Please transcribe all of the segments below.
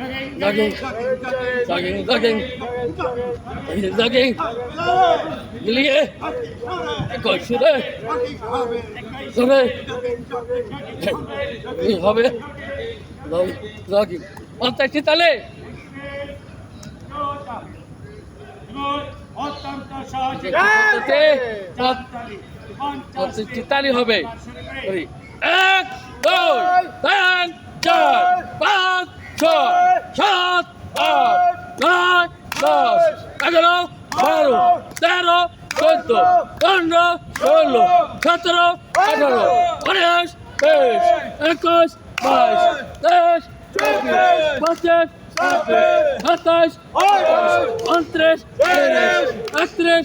Jogging, jogging, jogging, jogging, jogging. মিলিয়ে কই শুনে শুনে এই হবে জগিং পঞ্চাশটি তালে অত্যন্ত সহজে পঞ্চাশটি পঞ্চাশটি তালি হবে এক দুই তিন চার পাঁচ ছয় সাত আট নয় দশ এগারো বারো তেরো চোদ্দ পনেরো ষোলো সতেরো আঠারো উনিশ বিশ একুশ বাইশ তেইশ চব্বিশ পঁচিশ সাতাশ উনত্রিশ তিরিশ একত্রিশ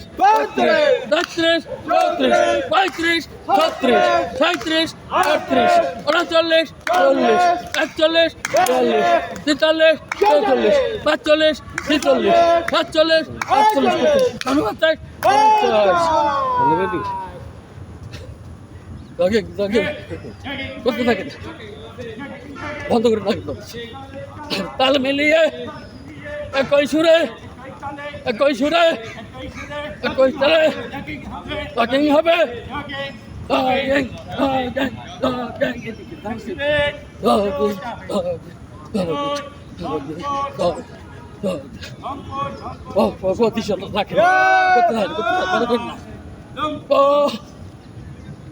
বত্রিশ চৌত্রিশ পঁয়ত্রিশ, ছত্রিশ সাঁত্রিশ আটত্রিশ, উনচল্লিশ, চল্লিশ, একচল্লিশ, বিয়াল্লিশ, তেতাল্লিশ, চৌচল্লিশ, পাঁচচল্লিশ, ছেচল্লিশ, সাতচল্লিশ, আটচল্লিশ উনপঞ্চাশ জগিং জগিং করতে থাকেন বন্ধ করে থাকতো তাল মিলিয়ে একই সুরে একই সুরে একই তালে জগিং হবে ও প্রতিশত থাকে করতে থাকে করতে থাকে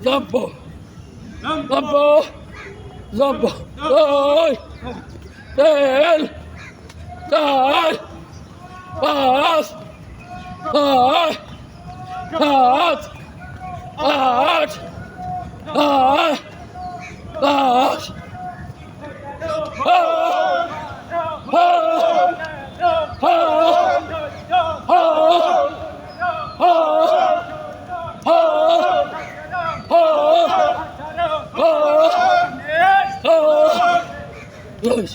মনে করেন না ও জম্প জম্প জম্প ওই তেল চার পাঁচ ছয় সাত আট নয় দশ রমেশ